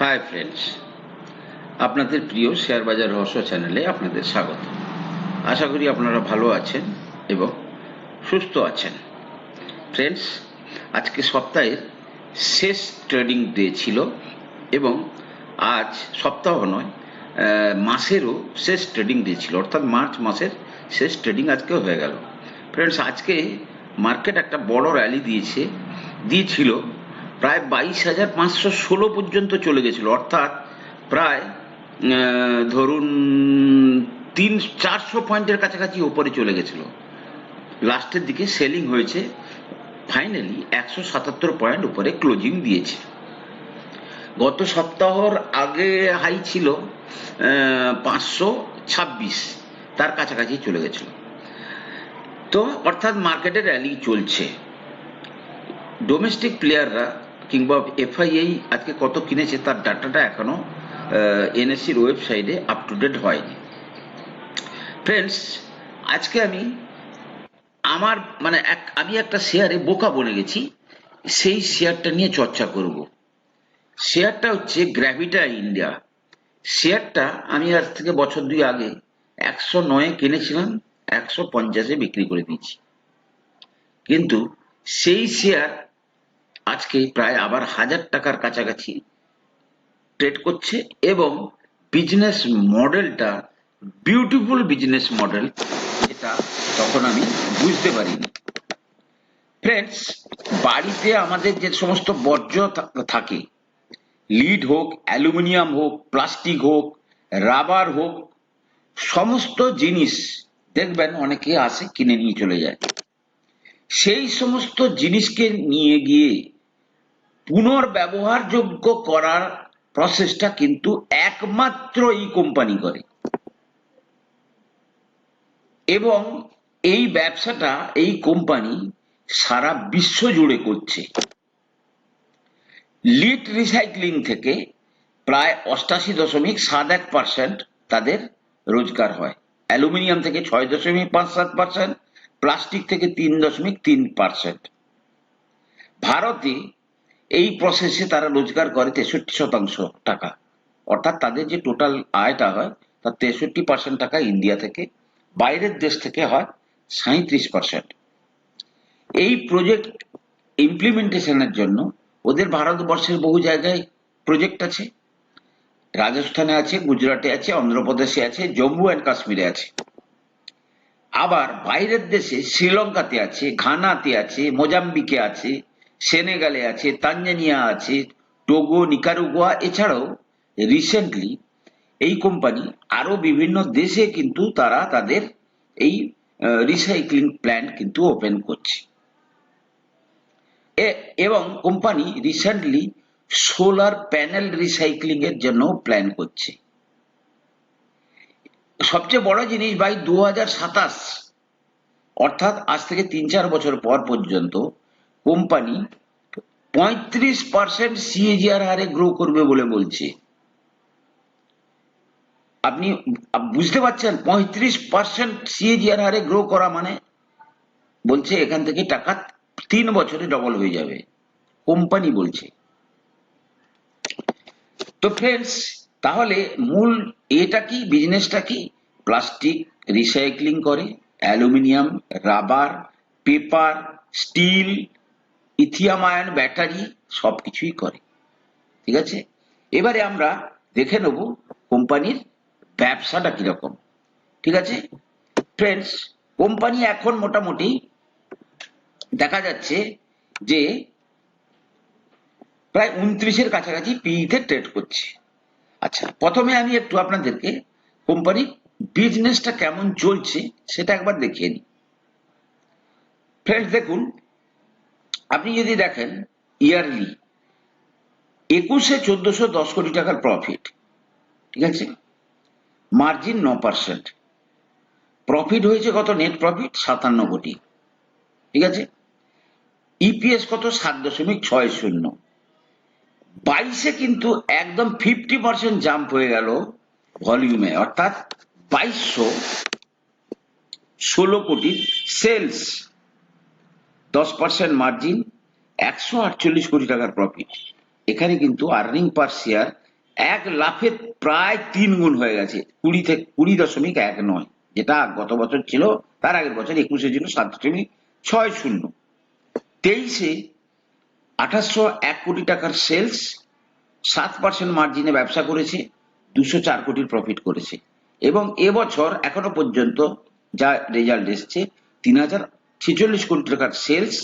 Hi friends আপনাদের প্রিয় share বাজার রহস্য চ্যানেলে আপনাদের স্বাগত। আশা করি আপনারা ভালো আছেন এবং সুস্থ আছেন। ফ্রেন্ডস আজকে সপ্তাহের শেষ ট্রেডিং ডে ছিল এবং আজ সপ্তাহ নয় মাসেরও শেষ ট্রেডিং ডে ছিল। অর্থাৎ মার্চ মাসের শেষ ট্রেডিং আজকে হয়ে গেল। ফ্রেন্ডস আজকে মার্কেট একটা বড় র্যালি দিয়েছে, দিয়েছিল প্রায় বাইশ হাজার পাঁচশো ষোলো পর্যন্ত চলে গেছিল। অর্থাৎ প্রায় ধরুন তিন, চারশো পয়েন্টের কাছাকাছি ওপরে চলে গেছিল। লাস্টের দিকে সেলিং হয়েছে, ফাইনালি একশো সাতাত্তর পয়েন্ট উপরে ক্লোজিং দিয়েছে। গত সপ্তাহর আগে হাই ছিল পাঁচশো ছাব্বিশ, তার কাছাকাছি চলে গেছিল। তো অর্থাৎ মার্কেটে র্যালি চলছে। ডোমেস্টিক প্লেয়াররা কিংবা এফআইআই আজকে কত কিনেছে তার ডাটাটা এখনও এনএসসির ওয়েবসাইটে আপ টু ডেট হয়নি। ফ্রেন্ডস আজকে আমি আমার মানে এক, আমি একটা শেয়ারে বোকা বনে গেছি, সেই শেয়ারটা নিয়ে চর্চা করব। শেয়ারটা হচ্ছে গ্র্যাভিটা ইন্ডিয়া শেয়ারটা আমি আজ থেকে বছর দুই আগে একশো নয়ে কিনেছিলাম, একশো পঞ্চাশে বিক্রি করে দিয়েছি। কিন্তু সেই শেয়ার আজকে প্রায় আবার হাজার টাকার কাছাকাছি ট্রেড করছে এবং বিজনেস মডেলটা বিউটিফুল বিজনেস মডেল এটা তখন আমি বুঝতে পারিনি। ফ্রেন্ডস বাড়িতে আমাদের যে সমস্ত বর্জ্য থাকে লিড হোক অ্যালুমিনিয়াম হোক প্লাস্টিক হোক রাবার হোক, সমস্ত জিনিস, দেখবেন অনেকে আসে কিনে নিয়ে চলে যায়। সেই সমস্ত জিনিসকে নিয়ে গিয়ে পুনর্ব্যবহারযোগ্য করার প্রসেসটা কিন্তু একমাত্র এই কোম্পানি করে। এবং এই ব্যবসাটা এই কোম্পানি সারা বিশ্ব জুড়ে করছে। লিড রিসাইক্লিং থেকে প্রায় অষ্টাশি দশমিক সাত এক পার্সেন্ট তাদের রোজগার হয়। অ্যালুমিনিয়াম থেকে ছয় দশমিক পাঁচ সাত পার্সেন্ট, প্লাস্টিক থেকে তিন দশমিক তিন পার্সেন্ট। ভারতে এই প্রসেসে তারা রোজগার করে তেষট্টি শতাংশ টাকা। অর্থাৎ তাদের যে টোটাল আয়টা হয় তার তেষট্টি পার্সেন্ট টাকা ইন্ডিয়া থেকে, বাইরের দেশ থেকে হয় সাঁত্রিশ পার্সেন্ট এই প্রজেক্ট ইমপ্লিমেন্টেশনের জন্য ওদের ভারতবর্ষের বহু জায়গায় প্রজেক্ট আছে। রাজস্থানে আছে, গুজরাটে আছে, অন্ধ্রপ্রদেশে আছে, জম্মু অ্যান্ড কাশ্মীরে আছে। আবার বাইরের দেশে শ্রীলঙ্কাতে আছে, ঘানাতে আছে, মোজাম্বিকে আছে সেনেগালে আছে, তানজানিয়া আছে, টোগো, নিকারুগুয়া, এছাড়াও রিসেন্টলি এই কোম্পানি আরও বিভিন্ন দেশে কিন্তু তারা তাদের এই রিসাইক্লিং প্ল্যান্ট কিন্তু ওপেন করছে। এবং company recently solar panel recycling এর জন্য প্ল্যান করছে। সবচেয়ে বড় জিনিস ভাই দু হাজার সাতাশ, অর্থাৎ আজ থেকে তিন চার বছর পর পর্যন্ত কোম্পানি পঁয়ত্রিশ পার্সেন্ট সিএজিআর হারে গ্রো করবে বলে বলছে। আপনি বুঝতে পারছেন? পঁয়ত্রিশ পার্সেন্ট সিএজিআর হারে গ্রো করা মানে? বলছে এখান থেকে টাকা তিন বছরে ডবল হয়ে যাবে। কোম্পানি বলছে। তো ফ্রেন্ডস তাহলে মূল এটা কি? বিজনেসটা কি? প্লাস্টিক রিসাইক্লিং করে aluminium rubber paper steel lithium ion battery সবকিছুই করে। ঠিক আছে? এবারে আমরা দেখে নেব কোম্পানির ব্যবসাটা কীরকম। ঠিক আছে? ফ্রেন্ডস কোম্পানি এখন মোটামুটি দেখা যাচ্ছে যে প্রায় উনত্রিশের কাছাকাছি পিইতে ট্রেড করছে। আচ্ছা প্রথমে আমি একটু আপনাদেরকে কোম্পানির বিজনেসটা কেমন চলছে সেটা একবার দেখিয়ে নিই। ফ্রেন্ডস দেখুন আপনি যদি দেখেন ইয়ারলি একুশে চোদ্দশো দশ কোটি টাকার প্রফিট ঠিক আছে? মার্জিন ন পার্সেন্ট প্রফিট হয়েছে কত? নেট প্রফিট সাতান্ন কোটি। ঠিক আছে? ইপিএস কত? সাত দশমিক ছয় শূন্য। বাইশে কিন্তু একদম ফিফটি পার্সেন্ট জাম্প হয়ে গেল ভলিউমে অর্থাৎ বাইশশো ষোলো কোটির সেলস দশ পার্সেন্ট মার্জিন একশো আটচল্লিশ কোটি টাকার প্রফিট এখানে কিন্তু আর্নিং পার শেয়ার এক লাফে প্রায় তিন গুণ হয়ে গেছে, কুড়ি থেকে কুড়ি দশমিক এক নয়, যেটা গত বছর ছিল, তার আগের বছর একুশে ছিল সাত দশমিক ছয় শূন্য। তেইশে আঠাশশো এক কোটি টাকার সেলস সাত পার্সেন্ট মার্জিনে ব্যবসা করেছে, দুশো চার কোটির প্রফিট করেছে। এবং এবছর এখনও পর্যন্ত যা রেজাল্ট এসছে, তিন হাজার ছেচল্লিশ কোটি টাকার সেলস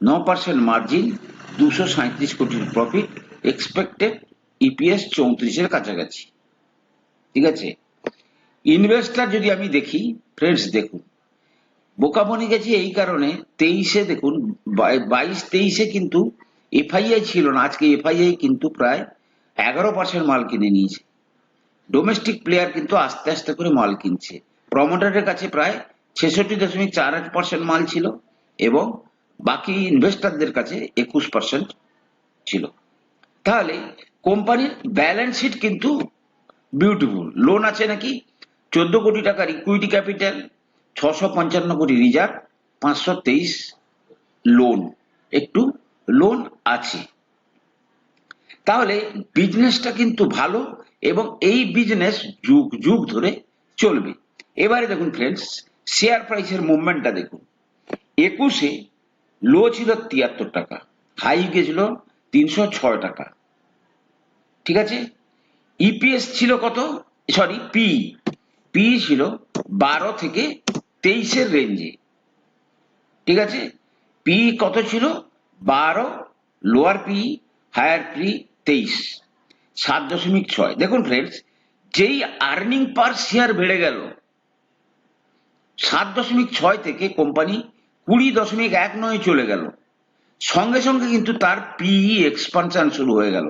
ন পার্সেন্ট মার্জিন দুশো সাঁত্রিশ কোটির প্রফিট এক্সপেক্টেড ইপিএস চৌত্রিশের কাছাকাছি। ঠিক আছে? ইনভেস্টার যদি আমি দেখি ফ্রেন্ডস দেখুন বোকা বনে গেছি এই কারণে তেইশে দেখুন বাইশ তেইশে কিন্তু এফআইআই ছিল না, আজকে এফআইআই কিন্তু প্রায় এগারো পার্সেন্ট মাল কিনে নিয়েছে। ডোমেস্টিক প্লেয়ার কিন্তু আস্তে আস্তে করে মাল কিনছে। প্রমোটারের কাছে প্রায় ছেষট্টি দশমিক চার আট পার্সেন্ট মাল ছিল এবং বাকি ইনভেস্টরদের কাছে একুশ পার্সেন্ট ছিল। তাহলে কোম্পানির ব্যালেন্স শিট কিন্তু বিউটিফুল লোন আছে নাকি? চোদ্দ কোটি টাকার ইকুইটি ক্যাপিটাল ছশো পঞ্চান্ন কোটি রিজার্ভ পাঁচশো তেইশ লোন একটু লোন আছে। তাহলে বিজনেসটা কিন্তু ভালো এবং এই বিজনেস যুগ যুগ ধরে চলবে। এবারে দেখুন ফ্রেন্ডস শেয়ার প্রাইসের মুভমেন্টটা দেখুন। একুশে লো ছিল তিয়াত্তর টাকা হাই গেছিল তিনশো ছয় টাকা। ঠিক আছে? ইপিএস ছিল কত? সরি পি পি ছিল বারো থেকে তেইশের রেঞ্জে ঠিক আছে? পি কত ছিল? বারো লোয়ার পি হায়ার পি তেইশ। সাত দশমিক ছয়। দেখুন ফ্রেন্ডস যেই আর্নিং পার শেয়ার বেড়ে গেল সাত দশমিক ছয় থেকে কোম্পানি কুড়ি দশমিক এক নয় চলে গেল। সঙ্গে সঙ্গে কিন্তু তার পিই এক্সপানশন শুরু হয়ে গেল।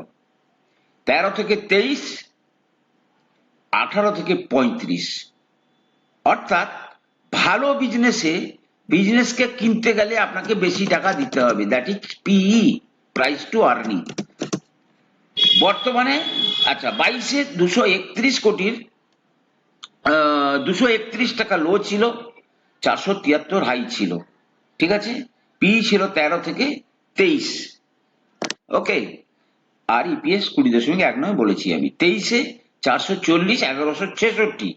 তেরো থেকে তেইশ, আঠারো থেকে পঁয়ত্রিশ। অর্থাৎ ভালো বিজনেসে বিজনেসকে কিনতে গেলে আপনাকে বেশি টাকা দিতে হবে। That is PE price to earning বর্তমানে আচ্ছা বাইশে দুশো একত্রিশ কোটির দুশো একত্রিশ টাকা লো ছিল, চারশো তিয়াত্তর হাই ছিল। ঠিক আছে? পি ছিল তেরো থেকে তেইশ। ওকে আর ইপিএস কুড়ি দশমিক এক নয় বলেছি আমি। তেইশে চারশো চল্লিশ, এগারোশো ছেষট্টি।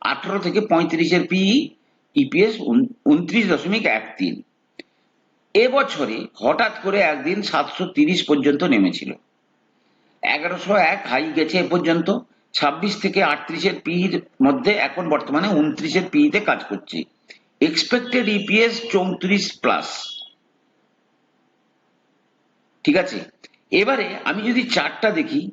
আঠারো থেকে পঁয়ত্রিশের পিই ইপিএস উনত্রিশ দশমিক এক তিন। এবছরে হঠাৎ করে একদিন সাতশো তিরিশ পর্যন্ত নেমেছিল। এগারোশো এক হাই গেছে এ পর্যন্ত। ছাব্বিশ থেকে আটত্রিশের পির মধ্যে এখন বর্তমানে উনত্রিশের পিতে কাজ করছি। এক্সপেক্টেড ইপিএস চৌত্রিশ প্লাস ঠিক আছে? এবারে আমি যদি চারটা দেখি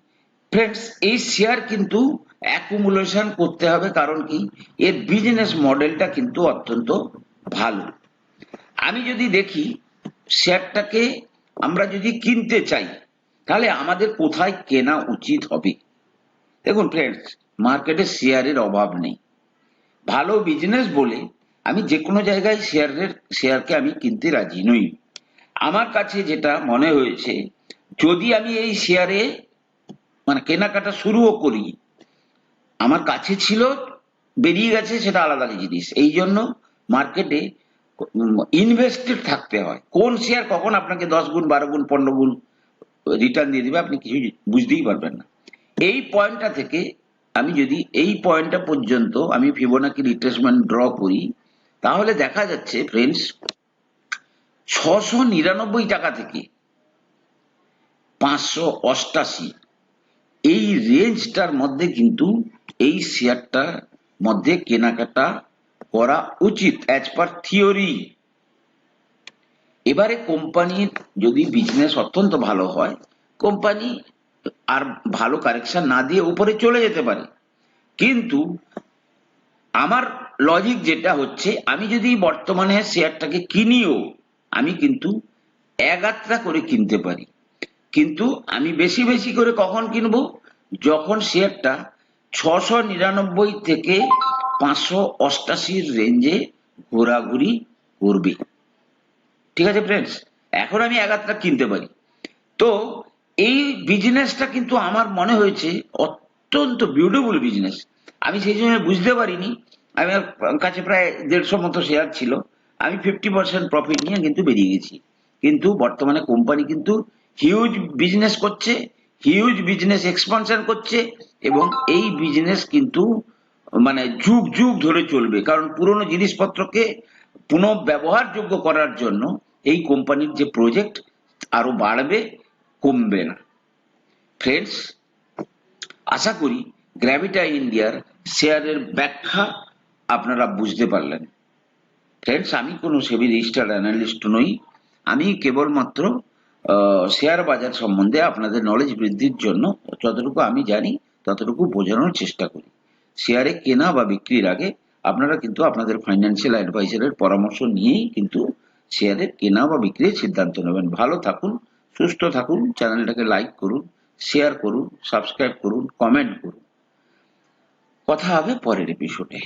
ফ্রেন্ডস এই শেয়ার কিন্তু অ্যাকুমুলেশন করতে হবে কারণ কি? এর বিজনেস মডেলটা কিন্তু অত্যন্ত ভালো। আমি যদি দেখি শেয়ারটাকে আমরা যদি কিনতে চাই, তাহলে আমাদের কোথায় কেনা উচিত হবে? দেখুন ফ্রেন্ডস মার্কেটে শেয়ারের অভাব নেই। ভালো বিজনেস বলে আমি যে কোনো জায়গায় শেয়ারের শেয়ারকে আমি কিনতে রাজি নই। আমার কাছে যেটা মনে হয়েছে, যদি আমি এই শেয়ারে মানে কেনাকাটা শুরুও করি, আমার কাছে ছিল, বেরিয়ে গেছে সেটা আলাদা জিনিস। এই জন্য মার্কেটে ইনভেস্টেড থাকতে হয়। কোন শেয়ার কখন আপনাকে দশ গুণ, বারো গুণ, পনেরো গুণ রিটার্ন দিয়ে দিবে, আপনি কিছু বুঝতেই পারবেন না। এই পয়েন্টটা থেকে আমি যদি এই পয়েন্টটা পর্যন্ত আমি ফিবোনাকি রিট্রেসমেন্ট ড্র করি, তাহলে দেখা যাচ্ছে ফ্রেন্ডস ছশো নিরানব্বই টাকা থেকে পাঁচশো অষ্টাশি। এই রেঞ্জটার মধ্যে কিন্তু এই শেয়ারটার মধ্যে কেনাকাটা করা উচিত অ্যাজ পার থিওরি এবারে কোম্পানির যদি বিজনেস অত্যন্ত ভালো হয় কোম্পানি আর ভালো কারেকশন না দিয়ে উপরে চলে যেতে পারে। কিন্তু আমার লজিক যেটা হচ্ছে, আমি যদি বর্তমানে শেয়ারটাকে কিনিও, আমি কিন্তু এগাত্রা করে কিনতে পারি। কিন্তু আমি বেশি বেশি করে কখন কিনবো? যখন শেয়ারটা ছশো নিরানব্বই থেকে পাঁচশো অষ্টাশির রেঞ্জে ঘোরাঘুরি করবে। ঠিক আছে ফ্রেন্ডস এখন আমি এগারটা কিনতে পারি। তো এই বিজনেসটা কিন্তু আমার মনে হয়েছে অত্যন্ত বিউটিফুল বিজনেস আমি সেই সময় বুঝতে পারিনি। আমার কাছে প্রায় দেড়শো মতো শেয়ার ছিল। আমি ফিফটি পার্সেন্ট প্রফিট নিয়ে কিন্তু বেরিয়ে গেছি। কিন্তু বর্তমানে কোম্পানি কিন্তু হিউজ বিজনেস করছে হিউজ বিজনেস এক্সপানশন করছে এবং এই বিজনেস কিন্তু মানে যুগ যুগ ধরে চলবে। কারণ পুরনো জিনিসপত্রকে পুনঃব্যবহারযোগ্য করার জন্য এই কোম্পানির যে প্রজেক্ট আরও বাড়বে কমবে না। ফ্রেন্ডস আশা করি গ্র্যাভিটা ইন্ডিয়ার শেয়ারের ব্যাখ্যা আপনারা বুঝতে পারলেন। ফ্রেন্ডস আমি কোনো সেবি রেজিস্টার্ড অ্যানালিস্ট নই। আমি কেবলমাত্র শেয়ার বাজার সম্বন্ধে আপনাদের নলেজ বৃদ্ধির জন্য যতটুকু আমি জানি, ততটুকু বোঝানোর চেষ্টা করি। শেয়ারে কেনা বা বিক্রির আগে আপনারা কিন্তু আপনাদের ফাইন্যান্সিয়াল অ্যাডভাইজারের পরামর্শ নিয়েই কিন্তু শেয়ারের কেনা বা বিক্রির সিদ্ধান্ত নেবেন। ভালো থাকুন সুস্থ থাকুন, চ্যানেলটাকে লাইক করুন শেয়ার করুন সাবস্ক্রাইব করুন কমেন্ট করুন। কথা হবে পরের এপিসোডে